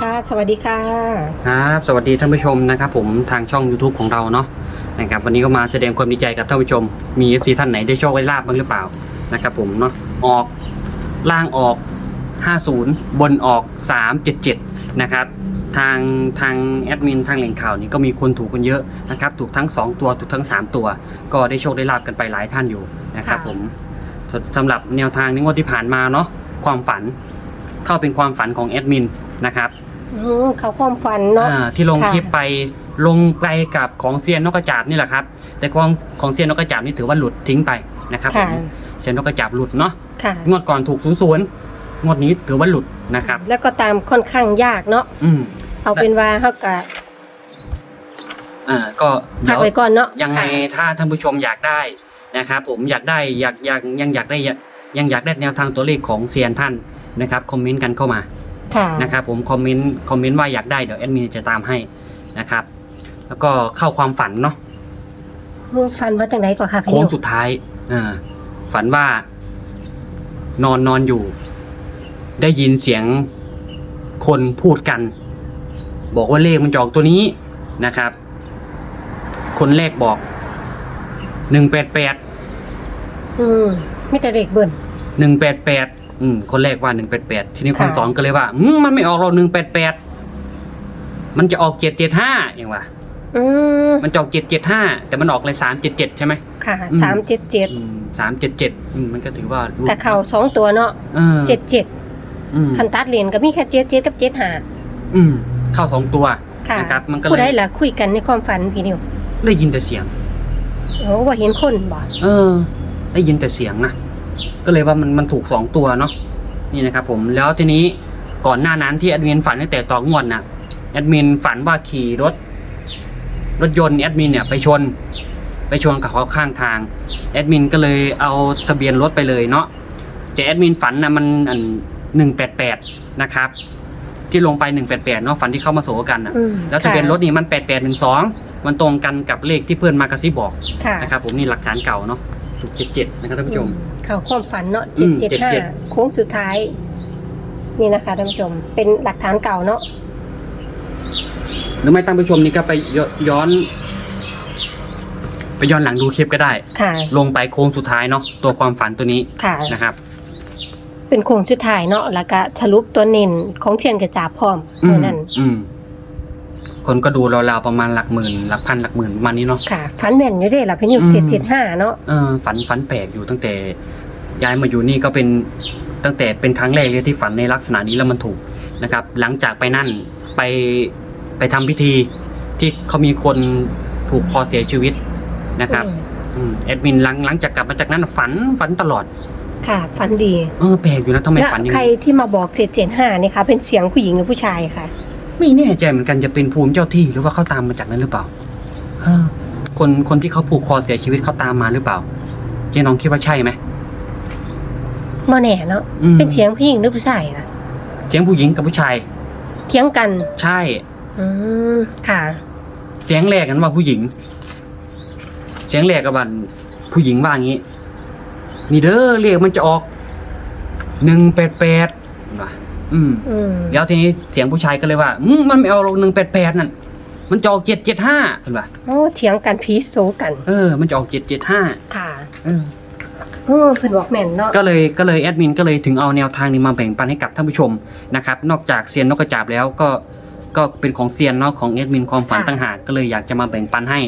ค่ะ สวัสดีค่ะครับสวัสดีท่านผู้ชมนะครับผมทางช่อง YouTube ของเราเนาะนะครับวันนี้ก็มาแสดงความดีใจกับท่านผู้ชม มี FC ท่านไหนได้โชคได้ลาบบ้างหรือเปล่านะครับผมเนาะออกล่างออก 50 บนออก 377 นะครับทางทางแอดมินทางแหล่งข่าวนี่ก็มีคนถูกกันเยอะนะครับถูกทั้ง 2 ตัวถูกทั้ง 3 ตัว ก็ได้โชคได้ลาบกันไปหลายท่านอยู่นะครับผมสสำหรับแนวทางในงวดที่ผ่านมาเนาะความฝันเข้าเป็นความฝันของแอดมินนะครับ อืมเขาความฝันเนาะอ่าที่ลงค่ะคลิปไปลงไปกับของเซียนนกกระจาบนี่แหละครับ แต่ของของเซียนนกกระจาบนี่ถือว่าหลุดทิ้งไปนะครับผค่ะ มเซียนนกกระจาบหลุดเนาะค่ะ งวดก่อนถูกศูนย์ศูนย์งวดนี้ถือว่าหลุดนะครับ แล้วก็ตามค่อนข้างยากเนาะอืมเอาเป็นว่าเขากะอ่าก็พัเดี๋กยว ไว้ก่อนเนาะยังไงค่ะ ถ้าท่านผู้ชมอยากได้นะครับผมอยากได้อยากอยากยังอยากได้ยังอยากได้แนวทางตัวเลขของเซียนท่านนะครับคอมเมนต์กันเข้ามา ค่ะนะครับผมคอมเมนต์คอมเมนต์ว่าอยากได้เดี๋ยวแอดมินจะตามให้นะครับ แล้วก็เข้าความฝันเนาะมึงฝันว่าจังไหนก่อนค่ะพี่โค้งนิวสุดท้ายอ่าฝันว่า นอนนอนอยู่ ได้ยินเสียงคนพูดกัน บอกว่าเลขมันจะออกตัวนี้นะครับ คนแรกบอกหนึ่งแปดแปดอืมมีแต่เด็กเบิ่นหนึ่งแปดแปด อืมคนแรกว่าหนึ่งแปดแปดทีนี้คนค่ะ สองก็เลยว่าอืมมันไม่ออกเราหนึ่งแปดแปดมันจะออกเจ็ดเจ็ดห้าเองว่ะอืมมันจะออกเจ็ดเจ็ดห้าแต่มันออกเลยสามเจ็ดเจ็ดใช่ไหม ค่ะอืม สามเจ็ดเจ็ดสามเจ็ดเจ็ดมันก็ถือว่ารู้แต่เข่าสองตัวเนาะเออเจ็ดเจ็ดอืมคันตัดเหรียญก็มีแค่เจ็ดเจ็ดกับเจ็ดห้าอืมเข้าสองตัวค่ะนะครับ มันก็เลยผู้ใดล่ะคุยกันในความฝันพี่นิวได้ยินแต่เสียง โอ้ว่าเห็นคนบ่เออ ได้ยินแต่เสียงนะ ก็เลยว่ามันมันถูกสองตัวเนาะนี่นะครับผมแล้วทีนี้ก่อนหน้านั้นที่แอดมินฝันตั้งแต่ต่องวดน่ะแอดมินฝันว่าขี่รถ รถยนต์แอดมินเนี่ยไปชน ไปชนกับเขาข้างทางแอดมินก็เลยเอาทะเบียนรถไปเลยเนาะแต่แอดมินฝันนะมันอันหนึ่งแปดแปดนะครับ ที่ลงไปหนึ่งแปดแปดเนาะฝันที่เข้ามาโสกันอะ อืมแล้วทะเบียนรถนี่มันแปดแปดหนึ่งสองมันตรงกันกับเลขที่เพื่อนมากระซิบบอกค่ะ นะครับผมนี่หลักฐานเก่าเนาะ ถูกเจ็ดเจ็ดนะครับท่านผู้ชมอืเขาความฝันเนาะอืเจ็ดมเจ็ดห้า77โค้งสุดท้าย นี่นะคะท่านผู้ชม เป็นหลักฐานเก่าเนาะหรือไม่ท่านผู้ชมนี่ก็ไปยย้อน ไปย้อนหลังดูคลิปก็ได้ ค่ะลงไปโค้งสุดท้ายเนาะตัวความฝันตัวนี้ค่ะ นะครับ เป็นโค้งสุดท้ายเนาะแล้วก็สรุปตัวเน้นของเทียนกระจาบพร้อมอืเมื่มอนั้น อืม คนก็ดูราวๆประมาณหลักหมื่น หลักพันหลักหมื่นประมาณนี้เนาะ ค่ะฝันแม่นอยู่เด้ล่ะพี่นิวอืม เจ็ดเจ็ดห้าเนาะเออฝันฝันแปลกอยู่ตั้งแต่ย้ายมาอยู่นี่ก็เป็นตั้งแต่เป็นครั้งแรกเลยที่ฝันในลักษณะนี้แล้วมันถูกนะครับ หลังจากไปนั่นไปไปทำพิธีที่เขามีคนถูกคอเสียชีวิตนะครับอืมอืมแอดมินหลังหลังจากกลับมาจากนั้นฝันฝันตลอดค่ะฝันดีเออแปลกอยู่นะทำไมและฝันอย่างใครนี้ที่มาบอกเจ็ดเจ็ดห้านี่คะเป็นเสียงผู้หญิงหรือผู้ชายค่ะ ไม่แน่ใจเหมือนกันจะเป็นภูมิเจ้าที่หรือว่าเขาตามมาจากนั้นหรือเปล่าเออคนคนที่เขาผูกคอเสียชีวิตเขาตามมาหรือเปล่าเจ๊น้องคิดว่าใช่ไหมเมื่อแน่เนาะอืมเป็นเสียงผู้หญิงหรือผู้ชายล่ะเสียงผู้หญิงกับผู้ชาย เถียงกัน ใช่ อืมค่ะ เสียงแรกกันว่าผู้หญิง เสียงแรกกับวันผู้หญิงว่างี้ นี่เด้อเรียกมันจะออกหนึ่งแปดแปดว่ะ อืมอืมแล้วทีนี้เสียงผู้ชายก็เลยว่าอืมมันไม่เอาลงหนึ่งแปดแปดนั่นมันจะออกเจ็ดเจ็ดห้าเห็นป่ะโอ้เถียงกันพีโซกันเออ มันจะออกเจ็ดเจ็ดห้าค่ะเออโอ้เพิ่นบอกแม่นเนาะก็เลยก็เลยแอดมินก็เลยถึงเอาแนวทางนี้มาแบ่งปันให้กับท่านผู้ชมนะครับ นอกจากเซียนนกกระจาบแล้วก็ก็เป็นของเซียนเนาะของแอดมินความฝันต่างหากก็เลยอยากจะมาแบ่งปันให้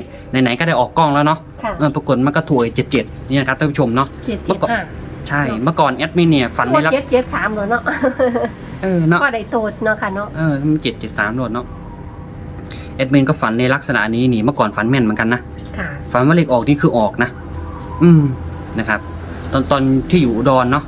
ไหนๆก็ได้ออกกล้องแล้วเนาะค่ะเออปรากฏมันก็ถวยเจ็ดเจ็ดนี่นะครับท่านผู้ชมเนาะเจ็ดเจ็ดห้า ใช่เมื่อก่อนแอดมินเนี่ยฝันในว่าลักเจ็ดเจ็ดสามแล้วเนาะ เออเนาะก็ได้โตดเนาะค่ะเนาะเออมันเจ็ดเจ็ดสามโดดเนาะแอดมินก็ฝันในลักษณะนี้นี่เมื่อก่อนฝันแม่นเหมือนกันนะค่ะฝันว่าเลขออกนี่คือออกนะอืมนะครับ ตอนตอนที่อยู่อุดรเนาะ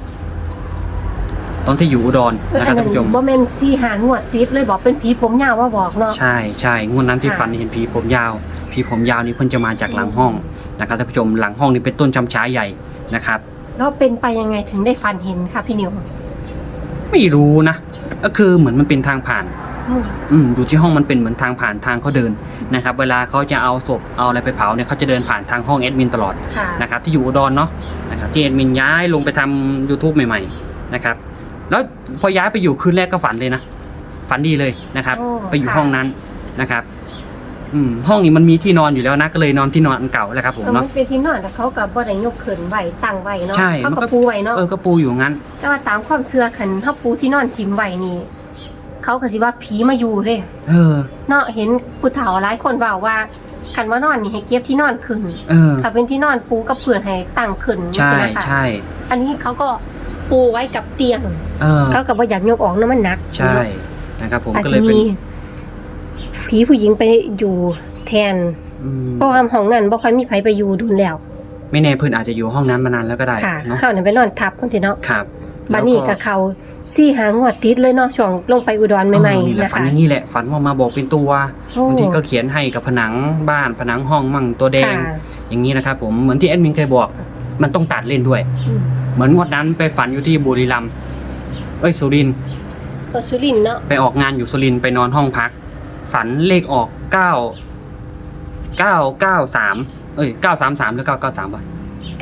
ตอนที่อยู่อุดรเออนะคอัรับนท่านั้นนผู้ชมบ่แม่นสี่หางวดติดเลยบอกเป็นผีผมยาวว่าบอกเนาะใช่ใช่งวดนั้นที่ค่ะฝันเห็นผีผมยาวผีผมยาวนี่เพิ่นจะมาจากหลังห้องนะครับท่านผู้ชมหลังห้องนี่เป็นต้นจำช้าใหญ่นะครับแล้วเป็นไปยังไงถึงได้ฟันเห็นค่ะพี่นิว ไม่รู้นะก็คือเหมือนมันเป็นทางผ่านอืมอืมอยู่ที่ห้องมันเป็นเหมือนทางผ่านทางเขาเดินนะครับ เวลาเขาจะเอาศพเอาอะไรไปเผาเนี่ยเขาจะเดินผ่านทางห้องแอดมินตลอดค่ะ นะครับ ที่อยู่อุดรเนาะนะครับที่แอดมินย้ายลงไปทำ YouTube ใหม่ ๆนะครับ แล้วพอย้ายไปอยู่คืนแรกก็ฝันเลยนะ ฝันดีเลยนะครับ โอ้ไปอยู่ค่ะ ห้องนั้นนะครับ อืมห้องนี้มันมีที่นอนอยู่แล้วนะก็เลยนอนที่นอนอันเก่าแหละครับผมเออมัเนาะ นเป็นที่นอนแต่เขากับบ่ได้ยกขึ้นไว้ตั้งไว้เนาะใช่เขามันก็ ก็ปูไว้เนาะเออก็ปูอยู่งั้น แต่ว่าตามความเชื่อคันเฮาปูที่นอนทิมไว้นี่เขาก็สิว่าผีมาอยู่เด้เออ เนาะเห็นผู้เฒ่าหลายคนเว้าว่าคันว่านอนนี่ให้เก็บที่นอนขึ้นเออ ถ้าเป็นที่นอนปูกับเพื่อนให้ตั้งขึ้นใช่ไหมคะใช่อันนี้เขาก็ปูไว้กับเตียง เออ เขาก็บ่อยากยกออกเนาะมันหนักใช่นะครับผมอาจก็เลจะยเป็นมี ผีผู้หญิงไปอยู่แทน อืมเพราะว่าห้องนั้นบ่ค่อยมีไผไปอยู่ดุนแล้ว ไม่แน่เพื่อนอาจจะอยู่ห้องนั้นมานานแล้วก็ได้ค่ะ เนาะเขาเนี่ยไปนอนทับคนที่เนาะครับบัดนี้กับเขาซี่หางวดติดเลยเนาะช่วงลงไปอุดรใหม่เออนี่ๆแหละนะฝันคะอย่างนี้แหละฝันว่ามาบอกเป็นตัวโอ้บางทีก็เขียนให้กับผนังบ้านผนังห้องมั่งตัวแดง ค่ะอย่างนี้นะครับผมเหมือนที่แอดมินเคยบอก มันต้องตัดเล่นด้วย อืมเหมือนงวดนั้นไปฝันอยู่ที่บุรีรัมย์เอ้ยสุรินทร์เออสุรินทร์เนาะไปออกงานอยู่สุรินทร์ไปนอนห้องพัก ฝันเลขออกเก้าเก้าเก้าสามเอ้ยเก้าสามสามหรือเก้าเก้าสามวะ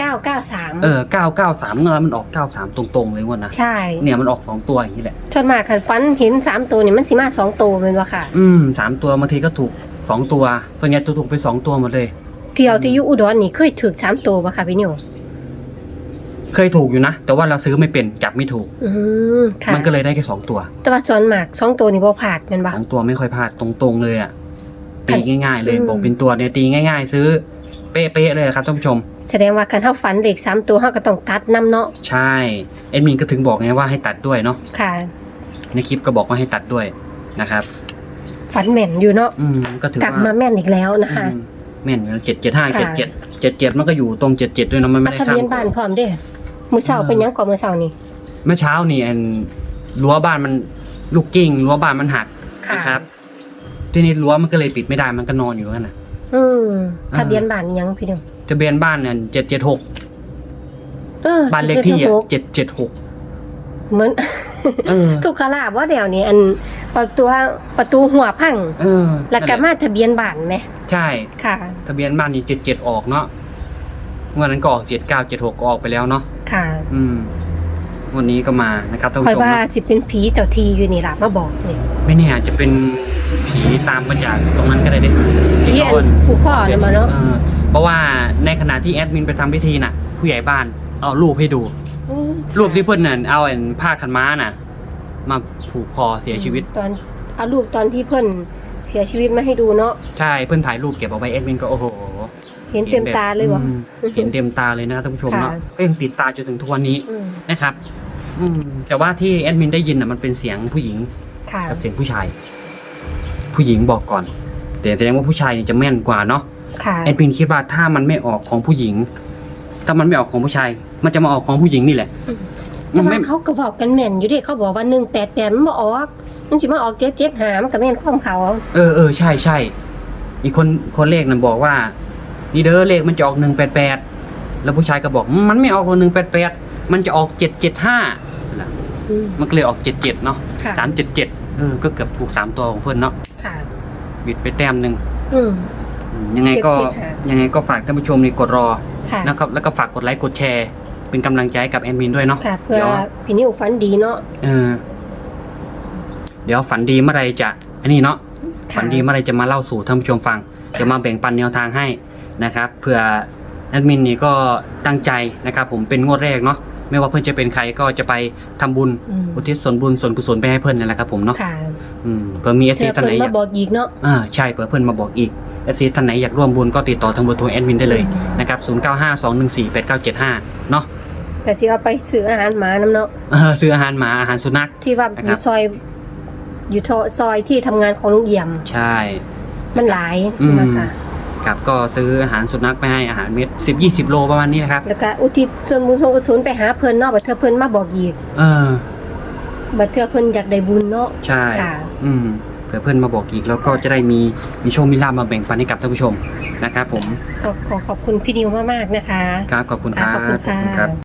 993เออเก้าเก้าสามแล้วมันออกเก้าสามตรงๆเลยงวดนะใช่เนี่ยมันออกสองตัวอย่างนี้แหละส่วนมากคันฟันเห็นสามตัวนี่มันสิมาสองตัวแม่นบ่ค่ะ อืมสามตัวบางทีก็ถูกสองตัวส่วนใหญ่จะถูกไปสองตัวหมดเลย เที่ยวที่อยู่อุดรนี่เคยถูกสามตัวบ่ค่ะพี่นิว เคยถูกอยู่นะ แต่ว่าเราซื้อไม่เป็นจับไม่ถูก อืมค่ะมันก็เลยได้แค่สองตัวแต่ว่าส่วนมากสองตัวนี่บ่พลาดแม่นบ่ สองตัวไม่ค่อยพลาดตรงๆเลยอะค่ะตีง่ายๆเลยอืม บอกเป็นตัวเนี่ยตีง่าย ๆ ซื้อ เป๊ะๆเลยครับท่านผู้ชม แสดงว่าคันเฮาฝันเลขสามตัวเฮาก็ต้องตัดนํเนาะใช่เอ็ดมินก็ถึงบอกไงว่าให้ตัดด้วยเนาะค่ะ ในคลิปก็บอกว่าให้ตัดด้วยนะครับ ฝันแม่นอยู่เนาะอืมก็ถือกลับว่ามาแม่นอีกแล้วนะคะ อืม แม่นเจ็ดเจ็ดห้าเจ็ดค่ะเจ็ดเจ็ดเจ็ดมันก็อยู่ตรงเจ็ดเจ็ดด้วยเนาะมันไม่ปัได้ทะข้ามเบียนบ้านพร้อมเด้มื้อเช้าเป็นหยังก่อนมื้อเช้านี่เมื่อเช้านี่อันรั้วบ้านมันลูกกิ้งรั้วบ้านมันหักค่ะ นะครับ ทีนี้รั้วมันก็เลยปิดไม่ได้มันก็นอนอยู่กันนะอืมอ่าทะเบียนบ้านอิหยังพี่นิวทะเบียนบ้านเนี่ยเจ็ดเจ็ดหกเออบ้านเลขที่จ็ดอะหกเจ็ดเจ็ดหกเหมือน เออ ทุกขลาบว่าเดี๋ยวนี้อันประตูประตูหัวพังเออแล้วก็นั่นหะมาทะเบียนบ้านไหม ใช่ ค่ะ ทะเบียนบ้านนี่เจ็ดเจ็ดออกเนาะวันนั้นก็ออกเจ็ดเก้าเจ็ดหกก็ออกไปแล้วเนาะ ค่ะอืมวันนี้ก็มานะครับท่านคอยผู้ชมว่าเนาะสิเป็นผีเจ้าทีอยู่นี่ล่ะมาบอกนี่ไม่แน่อาจจะเป็นผีตามมาจากตรงนั้นก็ได้เด้ผีอัเขานผูกข้อเนี่ยมาเนาะออเพราะว่าในขณะที่แอดมินไปทำพิธีน่ะ ผู้ใหญ่บ้านเอารูปให้ดูรูปที่เพิ่นน่ะเอาอันผ้าขันม้าน่ะ มาผูกคอเสียชีวิต ตอนเอารูปตอนที่เพิ่น เสียชีวิตมาให้ดูเนาะใช่เพิ่นถ่ายรูปเก็บเอาไว้แอดมินก็โอ้โหเห็นเต็มตาเลยวะอืมเห็นเต็มตาเลยนะครับท่านผู้ชมเนาะค่ะก็ยังติดตาจนถึงทุกวันนี้อืมนะครับอืมแต่ว่าที่แอดมินได้ยินน่ะมันเป็นเสียงผู้หญิงค่ะกับเสียงผู้ชาย ผู้หญิงบอกก่อน แต่แสดงว่าผู้ชายเนี่ยจะแม่นกว่าเนาะค่ะแอดมินคิดว่าถ้ามันไม่ออกของผู้หญิง ถ้ามันไม่ออกของผู้ชาย มันจะมาออกของผู้หญิงนี่แหละแต่มันว่าไม่เขาก็บอกกันแม่นอยู่เด้เขาบอกว่า188มันบ่ออก มันสิมาออก77หามันก็แม่นความเขาเออเออใช่ใช่อีกคนคนเลขนั่นบอกว่านี่เด้อเลขมันจะออกหนึ่งแปดแปดแล้วผู้ชายก็บอกมันไม่ออกหนึ่งแปดแปดมันจะออกเจ็ดเจ็ดห้าอืม มันก็เลยออกเจ็ดเจ็ดเนาะค่ะ สามเจ็ดเจ็ดเออก็เกือบถูกสามตัวของเพื่อนเนาะค่ะ บิดไปแต้มหนึ่งอืม อืมยังไงก็775 ยังไงก็ฝากท่านผู้ชมนี่กดรอค่ะนะครับแล้วก็ฝากกดไลค์กดแชร์ เป็นกำลังใจให้กับแอดมินด้วยเนาะค่ะ เพื่อเดี๋ยวพี่นิวฝันดีเนาะเออ เดี๋ยวฝันดีเมื่อไรจะอันนี้เนาะค่ะ ฝันดีเมื่อไรจะมาเล่าสู่ท่านผู้ชมฟัง จะมาแบ่งปันแนวทางให้นะครับเผื่อแอดมินนี่ก็ตั้งใจนะครับผมเป็นงวดแรกเนาะไม่ว่าเพื่อนจะเป็นใครก็จะไปทำบุญอืมอุทิศส่วนบุญส่วนกุศลไปให้เพื่อนนั่นแหละครับผมเนาะค่ะอืมเผื่อมีเอฟเธซีอท่านไหเพิ่นนอมายาก บอกอีกเนาะ อ่าใช่เผื่อเพื่อนมาบอกอีกเอฟซีท่านไหนอยากร่วมบุญก็ติดต่อทางเบอร์โทรแอดมินได้เลยนะครับ 0 9 5 2 1 4 8 9 7 5 เนาะแต่สิเอาไปซื้ออาหารหมาน้ำเนาะเออซื้ออาหารหมาอาหารสุนัข ที่ว่านะอครัยู่บซอย อยู่ซอยที่ทำงานของลุงเอี่ยม ใช่ มันหลายอืม นะคะครับก็ซื้ออาหารสุนัขไปให้อาหารเม็ดสิบยี่สิบโลประมาณนี้นะครับ แล้วก็อุทิศส่วนบุญส่วนกุศลไปหาเพิ่นเนาะบัดเทื่อเพิ่นมาบอกอีกเออ บัดเทื่อเพิ่นอยากได้บุญเนาะใช่ ค่ะ อืมเผื่อเพื่อนมาบอกอีกแล้วก็จะได้มีมีโชคมีลาบมาแบ่งปันให้กับท่านผู้ชมนะครับผมก็ขอขอบคุณพี่นิวมากๆนะคะ ครับขอบคุณครับขอบคุณค่ะครับ